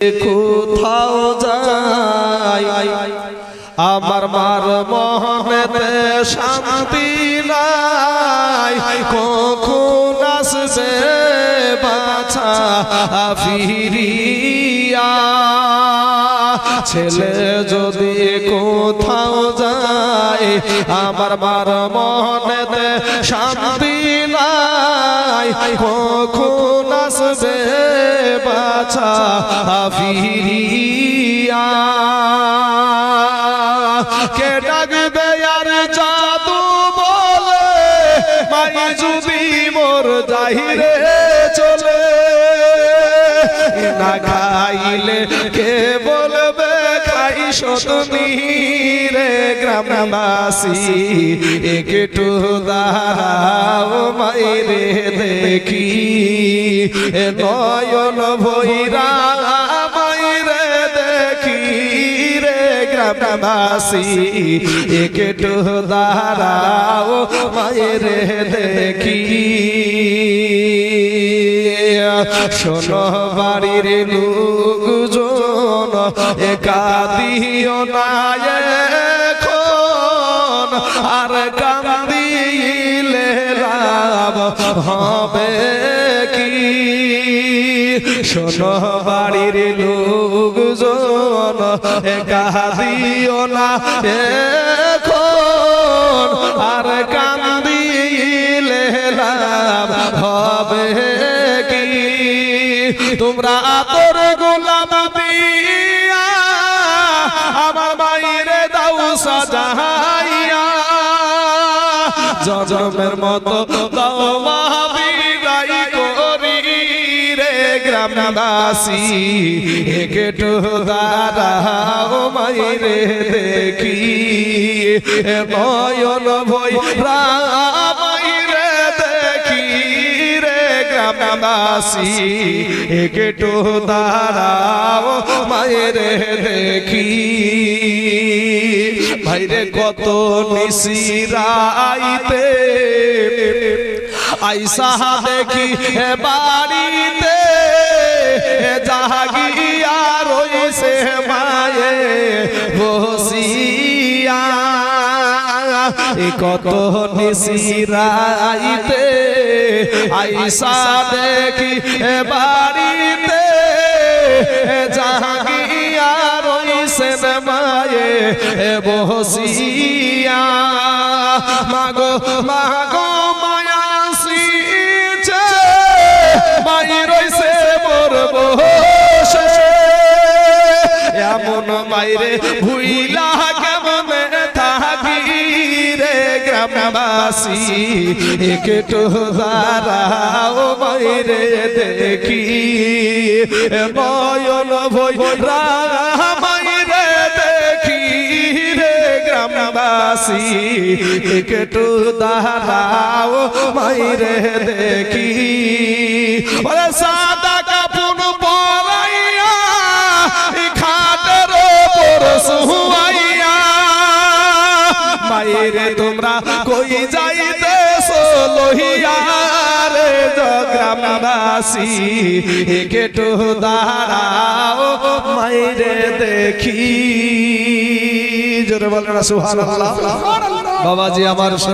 কোথাও যাই আমার মার মহনেতে শান্তি নাই। কখন আসবে বাছা ফিরিয়া? ছেলে যদি কোথাও আমার মার মহনেতে শান্তি নাই। কখন আসবে বাছা ফিরিয়া কে আর জাদু বলে? মাই যদি মোর যাহিরে চলে, না খাইলে কে খাই সতনি রে গ্রামবাসী, একটু দাঁড়াও মাইরে দেখি। নয়ন ভৈরা মাইরে দেখি রে গ্রামবাসী, একটু দাঁড়াও মাইরে দেখি। শোনো বাড়ির লোকজন একা দিও না এখন। আর কান্দিলে হবে কি? শোনো বাড়ির লোকজন, একা দিও না এখন। আর কান্দিলে হবে কি? তোমরা আতর গোলাম দিয়া সাজাইয়া জজমের মতো গ্রামবাসী একটু দাঁড়াও মাইরে দেখি। নয়ন ভয় রামাইরে দেখি রে গ্রামবাসী একটু দাঁড়াও মায়েরে দেখি। ভাইরে কত নিশিরাইতে। আইসা দেখি হে বাড়িতে জাহাগিয়া রইছে মায়ে বসিয়া। কত নিশিরাইতে। আইসা দেখি হে বাড়িতে রইছে মায়ে বসিয়া মাগো মাগো, মায়া সিছে মাই রইছে মোর বসে এমন মাইরে ভুইলা কেমনে থাকি রে গ্রামবাসী। একটু দাঁড়াও মাইরে দেখি। নয়ন ভই রামাইরে গ্রামবাসী একটু দাঁড়াও, মাইরে দেখি। ওরে সাদা কাপুন পরাইয়া খাটের ওপর শুয়াইয়া মায়েরে তোমরা কই যাইতে লোহিয়া রে জগ্রামবাসী? একটু দাঁড়াও মায়েরে দেখি। জোরে বলেন বাবাজি আমার সোনা